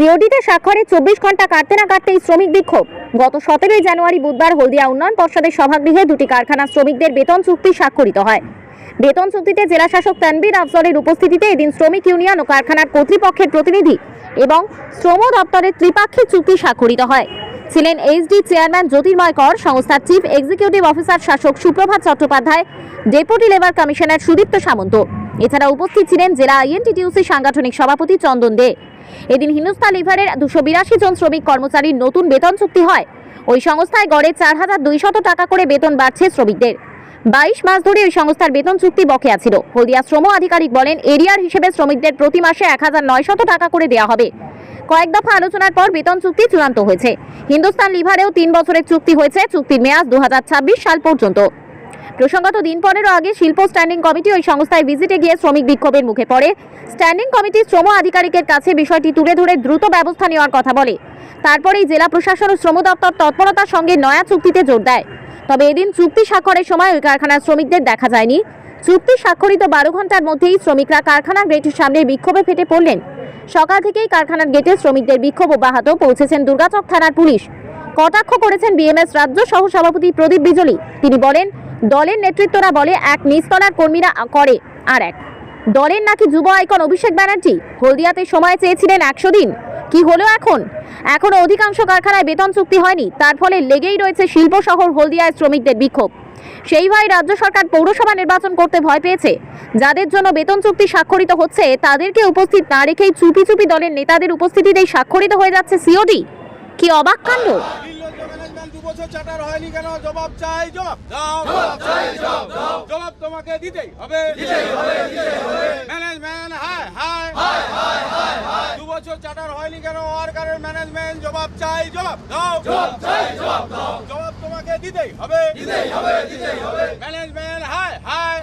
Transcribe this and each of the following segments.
সিওডিতে স্বাক্ষরে চব্বিশ ঘণ্টা কাটতে না কাটতেই শ্রমিক বিক্ষোভ। গত সতেরোই জানুয়ারি বুধবার হলদিয়া উন্নয়ন পর্ষদের সভাগৃহে দুটি কারখানা শ্রমিকদের বেতন চুক্তি স্বাক্ষরিত হয়। বেতন চুক্তিতে জেলা শাসক তানবির আফজলের উপস্থিতিতে এদিন শ্রমিক ইউনিয়ন ও কারখানার কর্তৃপক্ষের প্রতিনিধি এবং শ্রম দপ্তরের ত্রিপাক্ষিক চুক্তি স্বাক্ষরিত হয়। ছিলেন এইচডি চেয়ারম্যান জ্যোতির্ময় কর, সংস্থার চিফ এক্সিকিউটিভ অফিসার শাসক Suprabhat Chattopadhyay, deputy labour commissioner Sudipta Samanta. এছাড়া উপস্থিত ছিলেন জেলা আইএনটিটিউসি সাংগঠনিক সভাপতি চন্দন দে। এদিন হিন্দুস্তান লিভারের দুশো বিরাশি জন শ্রমিক কর্মচারীর নতুন বেতন চুক্তি হয়। ওই সংস্থায় গড়ে চার হাজার দুইশত টাকা করে বেতন বাড়ছে শ্রমিকদের। বাইশ মাস ধরে ওই সংস্থার বেতন চুক্তি বকেয়া ছিল। হলদিয়া শ্রম আধিকারিক বলেন, এরিয়ার হিসেবে শ্রমিকদের প্রতি মাসে এক হাজার নয়শত টাকা করে দেওয়া হবে। কয়েক দফা আলোচনার পর বেতন চুক্তি চূড়ান্ত হয়েছে। হিন্দুস্তান লিভারেও তিন বছরের চুক্তি হয়েছে, চুক্তির মেয়াদ দু হাজার ছাব্বিশ সাল পর্যন্ত। প্রসঙ্গত, দিন পনেরো আগে শিল্প স্ট্যান্ডিং কমিটি ওই সংস্থায় ভিজিটে গিয়ে শ্রমিক বিক্ষোভের মুখে পড়ে। স্ট্যান্ডিং কমিটি শ্রম আধিকারিকের কাছে বিষয়টি তুলে ধরে দ্রুত ব্যবস্থা নেওয়ার কথা বলে। তারপরেই জেলা প্রশাসন ও শ্রম দপ্তর তৎপরতার সঙ্গে নয়া চুক্তিতে জোর দেয়। তবে এদিন চুক্তি স্বাক্ষরের সময় ওই কারখানার শ্রমিকদের দেখা যায়নি। চুক্তি স্বাক্ষরিত বারো ঘণ্টার মধ্যেই শ্রমিকরা কারখানার গেটের সামনে বিক্ষোভে ফেটে পড়লেন। সকাল থেকেই কারখানার গেটে শ্রমিকদের বিক্ষোভ অব্যাহত। পৌঁছেছেন দুর্গাচক থানার পুলিশ। কটাক্ষ করেছেন বিএমএস রাজ্য সহ সভাপতি প্রদীপ বিজলি। তিনি বলেন, দলের নেতৃত্বরা বলে, এক নিস্তলার কর্মীরা করে আর এক। দলের নাকি যুব আইকন অভিষেক ব্যানার্জি, হলদিয়াতে সময় চেয়েছিলেন একশো দিন। কি হলো এখন? এখনও অধিকাংশ কারখানায় বেতন চুক্তি হয়নি। তার ফলে লেগেই রয়েছে শিল্প শহর হলদিয়ায় শ্রমিকদের বিক্ষোভ। সেই ভয় রাজ্য সরকার পৌরসভা নির্বাচন করতে ভয় পেয়েছে। যাদের জন্য বেতন চুক্তি স্বাক্ষরিত হচ্ছে, তাদেরকে উপস্থিত না রেখেই চুপি চুপি দলের নেতাদের উপস্থিতিতেই স্বাক্ষরিত হয়ে যাচ্ছে সিওডি। কি অবাক কাণ্ড? জবাব চাই, জবাব তোমাকে দিতেই হবে। ম্যানেজমেন্ট হাই হাই দু বছর চার্টার হয়নি কেন? ওয়ার্কারের ম্যানেজমেন্ট জবাব চাই জবাব দাও। জবাব চাই জবাব দাও। জবাব তোমাকে দিতেই হবে। ম্যানেজমেন্ট হাই হাই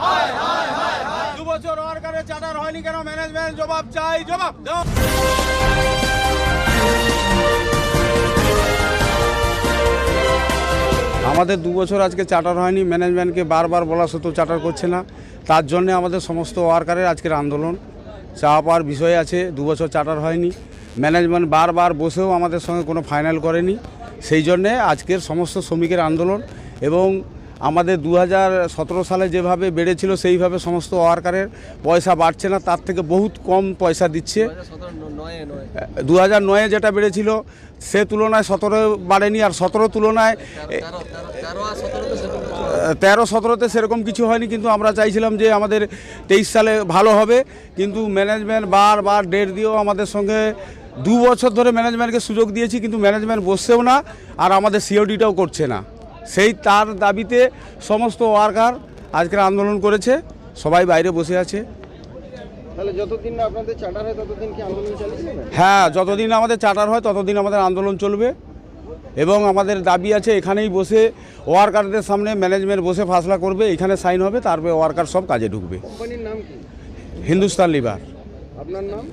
দু বছর ওয়ার্কারের চার্টার হয়নি কেন? ম্যানেজমেন্ট জবাব চাই জবাব দাও। আমাদের দু বছর আজকে চার্টার হয়নি ম্যানেজমেন্টকে বারবার বলা সত্ত্বেও চার্টার করছে না। তার জন্য আমাদের সমস্ত ওয়ার্কারের আজকের আন্দোলন। চাওয়া পাওয়ার বিষয় আছে, দু বছর চার্টার হয়নি। ম্যানেজমেন্ট বারবার বসেও আমাদের সঙ্গে কোনো ফাইনাল করেনি। সেই জন্যে আজকের সমস্ত শ্রমিকের আন্দোলন এবং আমাদের দু হাজার সতেরো সালে যেভাবে বেড়েছিল, সেইভাবে সমস্ত ওয়ার্কারের পয়সা বাড়ছে না, তার থেকে বহুত কম পয়সা দিচ্ছে। দু হাজার নয়ে যেটা বেড়েছিল, সে তুলনায় সতেরো বাড়েনি, আর সতেরো তুলনায় তেরো সতেরোতে সেরকম কিছু হয়নি, কিন্তু আমরা চাইছিলাম যে আমাদের তেইশ সালে ভালো হবে, কিন্তু ম্যানেজমেন্ট বারবার ডেট দিয়েও আমাদের সঙ্গে দু বছর ধরে ম্যানেজমেন্টকে সুযোগ দিয়েছি, কিন্তু ম্যানেজমেন্ট বসছেও না, আর আমাদের সিওডিটাও করছে না। সেই তার দাবিতে সমস্ত ওয়ার্কার আজকের আন্দোলন করেছে সবাই বাইরে বসে আছে। তাহলে যতদিন না আপনাদের চার্টার হয় ততদিন কি আন্দোলন চালিয়ে যাবে? হ্যাঁ যতদিন আমাদের চার্টার হয় ততদিন আমাদের আন্দোলন চলবে। এবং আমাদের দাবি আছে এখানেই বসে ওয়ার্কারদের সামনে ম্যানেজমেন্ট বসে ফাসলা করবে এখানে সাইন হবে তারপরে ওয়ার্কার সব কাজে ঢুকবে। কোম্পানির হিন্দুস্তান লিভার। আপনার নাম?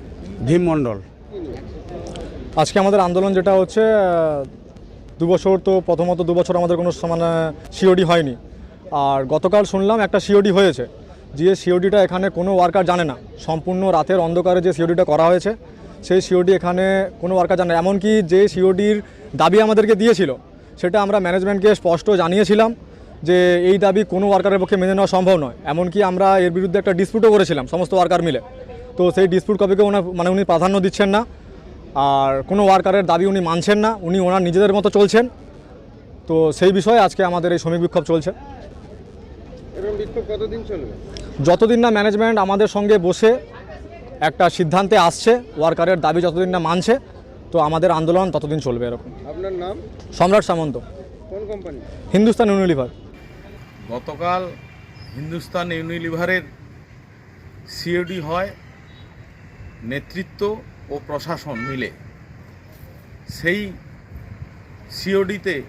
ভীম মণ্ডল। আজকে আমাদের আন্দোলন যেটা হচ্ছে আহ, দু বছর তো প্রথমত দু বছর আমাদের কোনো মানে সিওডি হয়নি। আর গতকাল শুনলাম একটা সিওডি হয়েছে যে সিওডিটা এখানে কোনো ওয়ার্কার জানে না। সম্পূর্ণ রাতের অন্ধকারে যে সিওডিটা করা হয়েছে সেই সিওডি এখানে কোনো ওয়ার্কার জানে না। এমনকি যে সিওডির দাবি আমাদেরকে দিয়েছিল সেটা আমরা ম্যানেজমেন্টকে স্পষ্ট জানিয়েছিলাম যে এই দাবি কোনো ওয়ার্কারের পক্ষে মেনে নেওয়া সম্ভব নয়। এমনকি আমরা এর বিরুদ্ধে একটা ডিসপিউটও করেছিলাম সমস্ত ওয়ার্কার মিলে। তো সেই ডিসপিউট কপিকে ওনার মানে উনি প্রাধান্য দিচ্ছেন না। আর কোনো ওয়ার্কারের দাবি উনি মানছেন না উনি ওনার নিজেদের মতো চলছেন। তো সেই বিষয়ে আজকে আমাদের এই শ্রমিক বিক্ষোভ চলছে। এরকম বিক্ষোভ কতদিন চলবে? যতদিন না ম্যানেজমেন্ট আমাদের সঙ্গে বসে একটা সিদ্ধান্তে আসছে ওয়ার্কারের দাবি যতদিন না মানছে তো আমাদের আন্দোলন ততদিন চলবে এরকম। আপনার নাম? সম্রাট সামন্ত। কোন কোম্পানি হিন্দুস্তান ইউনিলিভার গতকাল হিন্দুস্তান ইউনিলিভারের সিওডি হয় নেতৃত্ব ও প্রশাসন মিলে সেই সিওডিতে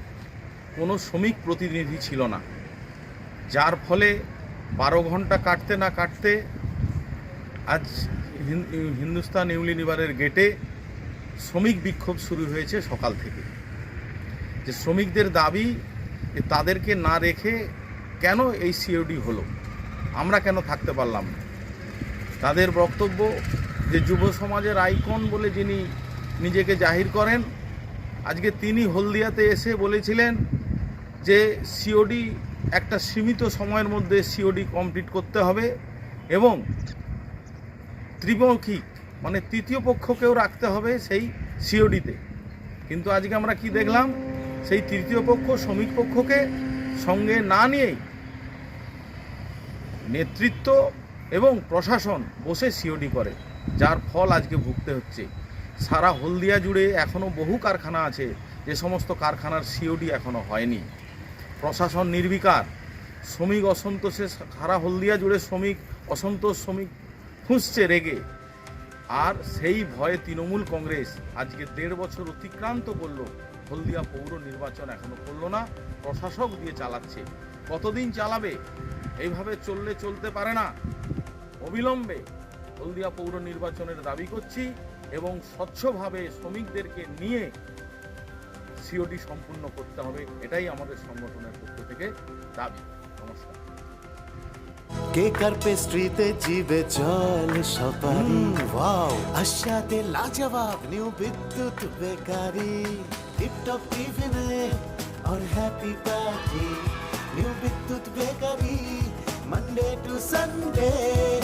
কোনো শ্রমিক প্রতিনিধি ছিল না, যার ফলে বারো ঘণ্টা কাটতে না কাটতে আজ হিন- হিন্দুস্তান ইউনিলিভারের গেটে শ্রমিক বিক্ষোভ শুরু হয়েছে সকাল থেকে। যে শ্রমিকদের দাবি যে তাদেরকে না রেখে কেন এই সিওডি হলো, আমরা কেন থাকতে পারলাম তাদের বক্তব্য যে যুব সমাজের আইকন বলে যিনি নিজেকে জাহির করেন, আজকে তিনি হলদিয়াতে এসে বলেছিলেন যে সিওডি একটা সীমিত সময়ের মধ্যে সিওডি কমপ্লিট করতে হবে এবং ত্রিমৌখিক মানে তৃতীয় পক্ষকেও রাখতে হবে সেই সিওডিতে কিন্তু আজকে আমরা কি দেখলাম? সেই তৃতীয় পক্ষ, শ্রমিক পক্ষকে সঙ্গে না নিয়েই নেতৃত্ব এবং প্রশাসন বসে সিওডি করে। যার ফল আজকে ভুগতে হচ্ছে। সারা হলদিয়া জুড়ে এখনও বহু কারখানা আছে, যে সমস্ত কারখানার সিওডি এখনও হয়নি। প্রশাসন নির্বিকার। শ্রমিক অসন্তোষে সারা হলদিয়া জুড়ে শ্রমিক, অসন্তোষ শ্রমিক ফুঁসছে রেগে। আর সেই ভয়ে তৃণমূল কংগ্রেস আজকে দেড় বছর অতিক্রান্ত করল। হলদিয়া পৌর নির্বাচন এখনও করল না, প্রশাসক দিয়ে চালাচ্ছে। কতদিন চালাবে? এইভাবে চললে চলতে পারে না। অবিলম্বে হলদিয়া পৌর নির্বাচনের দাবি করছি এবং স্বচ্ছভাবে শ্রমিকদেরকে নিয়ে সিওডি সম্পূর্ণ করতে হবে এটাই আমাদের সংগঠনের পক্ষ থেকে দাবি নমস্কার কেকার পেস্ট্রিতে জিবে জল সপারি ওয়াও আশাতে লাজবাব নিউ বিদ্যুৎ বেকারি টিপটপ টিফিনে और happy party new Bidyut bakery Monday to Sunday ছোট বড় সবার